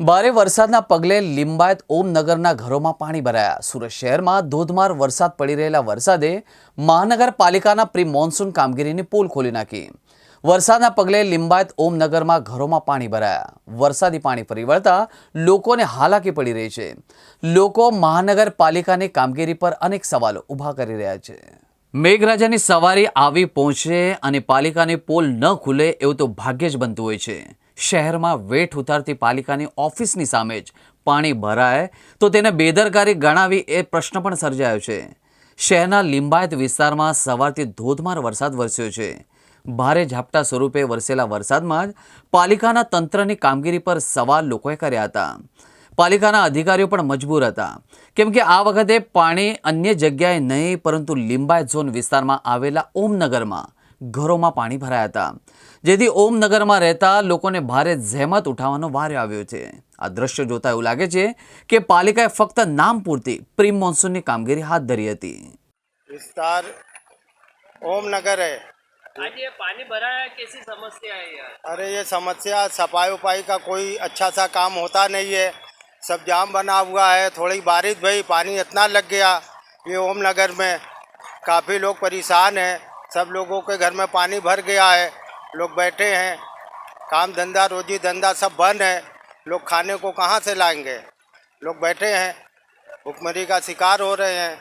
ભારે વરસાદના પગલે લિંબાયત ઓમનગરના ઘરોમાં પાણી ભરાયા. સુરત શહેરમાં ધોધમાર વરસાદ પડી રહેલા વરસાદે મહાનગરપાલિકાના પ્રી મોન્સૂન કામગીરીની પોલ ખોલી નાખી. વરસાદના પગલે લિંબાયત ઓમનગરમાં ઘરોમાં પાણી ભરાયા. વરસાદી પાણી ફરી વળતા લોકોને હાલાકી પડી રહી છે. લોકો મહાનગરપાલિકાની કામગીરી પર અનેક સવાલો ઊભા કરી રહ્યા છે. મેઘરાજાની સવારી આવી પહોંચે અને પાલિકાની પોલ ન ખુલે એવું તો ભાગ્ય જ બનતું હોય છે. શહેરમાં વેઠ ઉતારતી પાલિકાની ઓફિસની સામે જ પાણી ભરાય તો તેને બેદરકારી ગણાવી એ પ્રશ્ન પણ સર્જાયો છે. શહેરના લિંબાયત વિસ્તારમાં સવારથી ધોધમાર વરસાદ વરસ્યો છે. ભારે ઝાપટા સ્વરૂપે વરસેલા વરસાદમાં જ પાલિકાના તંત્રની કામગીરી પર સવાલ લોકોએ કર્યા હતા. પાલિકાના અધિકારીઓ પણ મજબૂર હતા. કેમ કે આ વખતે પાણી અન્ય જગ્યાએ નહીં, પરંતુ લિંબાયત ઝોન વિસ્તારમાં આવેલા ઓમનગરમાં ઘરોમાં પાણી ભરાયા હતા જેથી ઓમનગરમાં રહેતા લોકોને ભારે જહેમત ઉઠાવવાનો વારો આવ્યો છે આ દ્રશ્ય જોતા એવું લાગે છે કે પાલિકાએ ફક્ત નામ પૂરતી પ્રી મોન્સૂનની કામગીરી હાથ ધરી હતી विस्तार ओम नगर है आज ये पानी भरा है कैसी समस्या है यार अरे ये समस्या सफाई उपाई का कोई अच्छा सा काम होता नहीं है सब जाम बना हुआ है थोड़ी बारिश भई पानी इतना लग गया ये ओम नगर में काफ़ी लोग परेशान हैं सब लोगों के घर में पानी भर गया है। लोग बैठे हैं। काम धंधा रोजी धंधा सब बंद है। लोग खाने को कहाँ से लाएँगे? लोग बैठे हैं। भुखमरी का शिकार हो रहे हैं।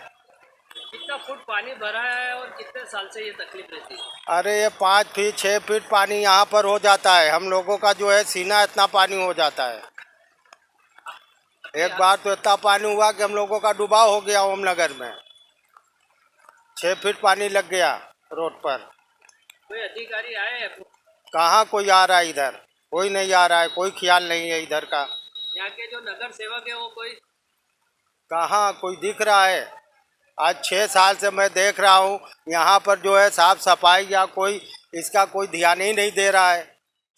कितना फुट पानी भरा है और कितने साल से ये तकलीफ़ रहती है? अरे ये पाँच फीट छः फीट पानी यहाँ पर हो जाता है। हम लोगों का जो है सीना इतना पानी हो जाता है। एक बार तो इतना पानी हुआ कि हम लोगों का डुबाव हो गया ओमनगर में। छः फीट पानी लग गया। रोड पर कोई अधिकारी आए हैं कहाँ कोई आ रहा है इधर कोई नहीं आ रहा है कोई ख्याल नहीं है इधर का यहाँ के जो नगर सेवक है वो कोई कहाँ कोई दिख रहा है आज छः साल से मैं देख रहा हूँ यहाँ पर जो है साफ सफाई या कोई इसका कोई ध्यान ही नहीं दे रहा है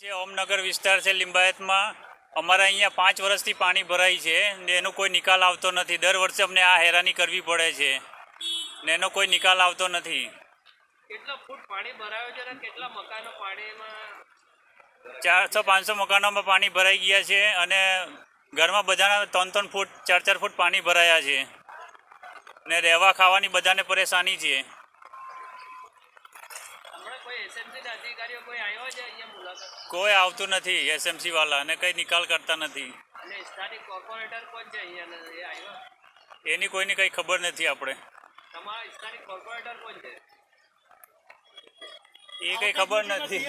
જે ઓમનગર વિસ્તાર છે લિંબાયતમાં અમારા અહીંયા પાંચ વર્ષથી પાણી ભરાય છે ને એનો કોઈ નિકાલ આવતો નથી દર વર્ષે અમને આ હેરાની કરવી પડે છે ને એનો કોઈ નિકાલ આવતો નથી કેટલા ફૂટ પાણી ભરાયો છે અને કેટલા મકાનો પાણીમાં? ચારસો પાંચસો મકાનોમાં પાણી ભરાઈ ગયા છે અને ઘરમાં બધાના ત્રણ ત્રણ ફૂટ ચાર ચાર ફૂટ પાણી ભરાયા છે. ને રહેવા ખાવાની બધાને પરેશાની છે. કોઈ આવતું નથી એસએમસી વાળા અને કંઈ નિકાલ કરતા નથી. એની કોઈની કંઈ ખબર નથી આપણે. એ કંઈ ખબર નથી.